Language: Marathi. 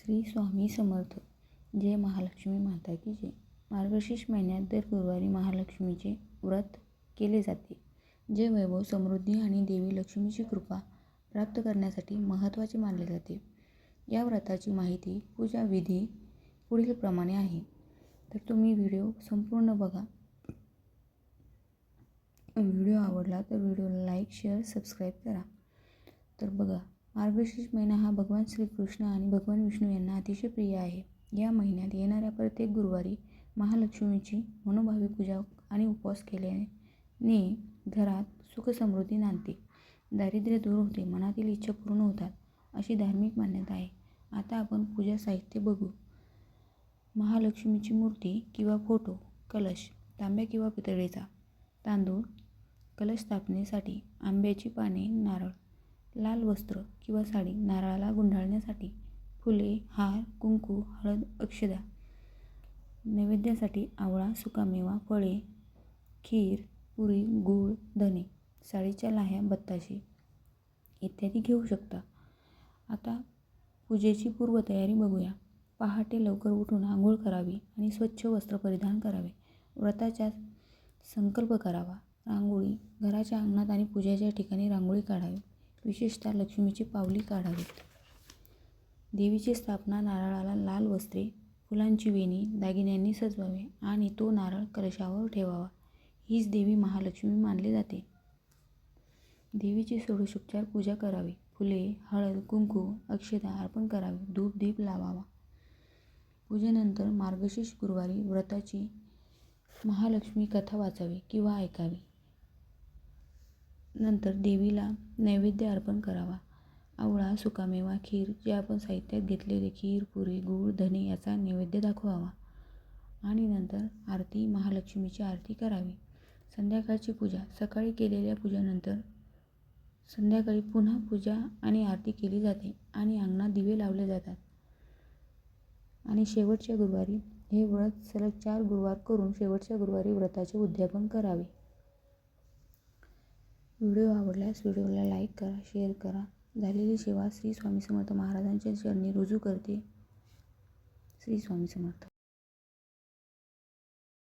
श्री स्वामी समर्थ. जय महालक्ष्मी माता की जय. मार्गशीर्ष महिन्यात दर गुरुवारी महालक्ष्मीचे व्रत केले जाते. जे वैभव समृद्धी आणि देवी लक्ष्मीची कृपा प्राप्त करण्यासाठी महत्त्वाचे मानले जाते. या व्रताची माहिती पूजा विधी पुढीलप्रमाणे आहे. तर तुम्ही व्हिडिओ संपूर्ण बघा. व्हिडिओ आवडला तर व्हिडिओला लाईक शेअर सबस्क्राईब करा. तर बघा मार्गशीर्ष महिना हा भगवान श्रीकृष्ण आणि भगवान विष्णू यांना अतिशय प्रिय आहे. या महिन्यात येणाऱ्या प्रत्येक गुरुवारी महालक्ष्मीची मनोभावी पूजा आणि उपवास केल्याने घरात सुखसमृद्धी नांदते. दारिद्र्य दूर होते मनातील इच्छा पूर्ण होतात अशी धार्मिक मान्यता आहे. आता आपण पूजा साहित्य बघू. महालक्ष्मीची मूर्ती किंवा फोटो कलश तांब्या किंवा पितळेचा तांदूळ कलश स्थापनेसाठी आंब्याची पाने नारळ लाल वस्त्र किंवा साडी नारळाला गुंडाळण्यासाठी फुले हार कुंकू हळद अक्षदा नैवेद्यासाठी आवळा सुकामेवा फळे खीर पुरी गूळ धने साडीच्या लाह्या बत्ताशे इत्यादी घेऊ शकता. आता पूजेची पूर्वतयारी बघूया. पहाटे लवकर उठून आंघोळ करावी आणि स्वच्छ वस्त्र परिधान करावे. व्रताचा संकल्प करावा. रांगोळी घराच्या अंगणात आणि पूजेच्या ठिकाणी रांगोळी काढावी. विशेषतः लक्ष्मीची पावली काढावीत. देवीची स्थापना नारळाला लाल वस्त्रे फुलांची वेणी दागिन्यांनी सजवावे आणि तो नारळ कलशावर ठेवावा. हीच देवी महालक्ष्मी मानली जाते. देवीची षोडशोपचार पूजा करावी. फुले हळद कुंकू अक्षता अर्पण करावे. धूप दीप लावावा. पूजेनंतर मार्गशीर्ष गुरुवारी व्रताची महालक्ष्मी कथा वाचावी किंवा ऐकावी. नंतर देवीला नैवेद्य अर्पण करावा. आवळा सुकामेवा खीर जे आपण साहित्यात घेतलेले खीर पुरी गूळ धने याचा नैवेद्य दाखवावा. आणि नंतर आरती महालक्ष्मीची आरती करावी. संध्याकाळची पूजा सकाळी केलेल्या पूजानंतर संध्याकाळी पुन्हा पूजा आणि आरती केली जाते आणि अंगणात दिवे लावले जातात. आणि शेवटच्या गुरुवारी हे व्रत सलग चार गुरुवार करून शेवटच्या गुरुवारी व्रताचे उद्यापन करावे. व्हिडिओ आवडल्यास व्हिडिओला लाईक करा शेअर करा. झालेली सेवा श्री स्वामी समर्थ महाराजांच्या चरणी रुजू करते. श्री स्वामी समर्थ.